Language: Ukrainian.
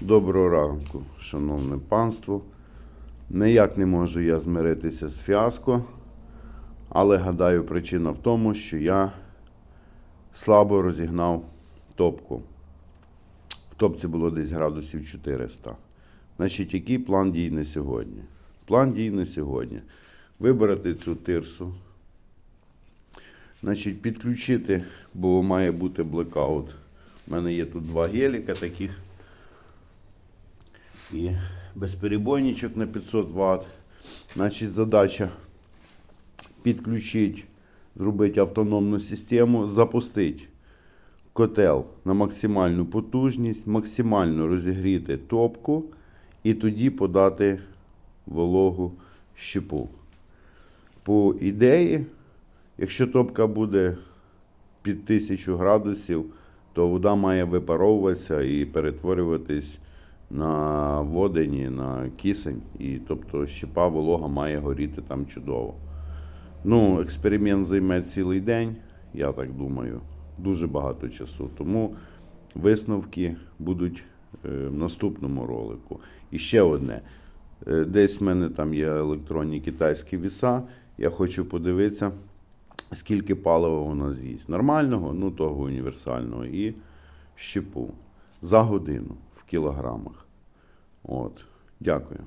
Доброго ранку, шановне панство. Ніяк не можу я змиритися з фіаско, але гадаю, причина в тому, що я слабо розігнав топку. В топці було десь градусів 400. Значить, який план дій на сьогодні? План дій на сьогодні. Вибрати цю тирсу. Значить, підключити, бо має бути блекаут. У мене є тут два геліка таких. І безперебойничок на 500 Вт. Значить, задача підключити, зробити автономну систему, запустити котел на максимальну потужність, максимально розігріти топку і тоді подати вологу щепу. По ідеї, якщо топка буде під 1000 градусів, то вода має випаровуватися і перетворюватись на водені, на кисень. І тобто щепа волога має горіти там чудово. Ну, експеримент займе цілий день, я так думаю. Дуже багато часу. Тому висновки будуть е, в наступному ролику. І ще одне. Е, Десь в мене там є електронні китайські віса. Я хочу подивитися, скільки палива вона з'їсть. Нормального, ну того універсального, і щепу за годину кілограмах. От. Дякую.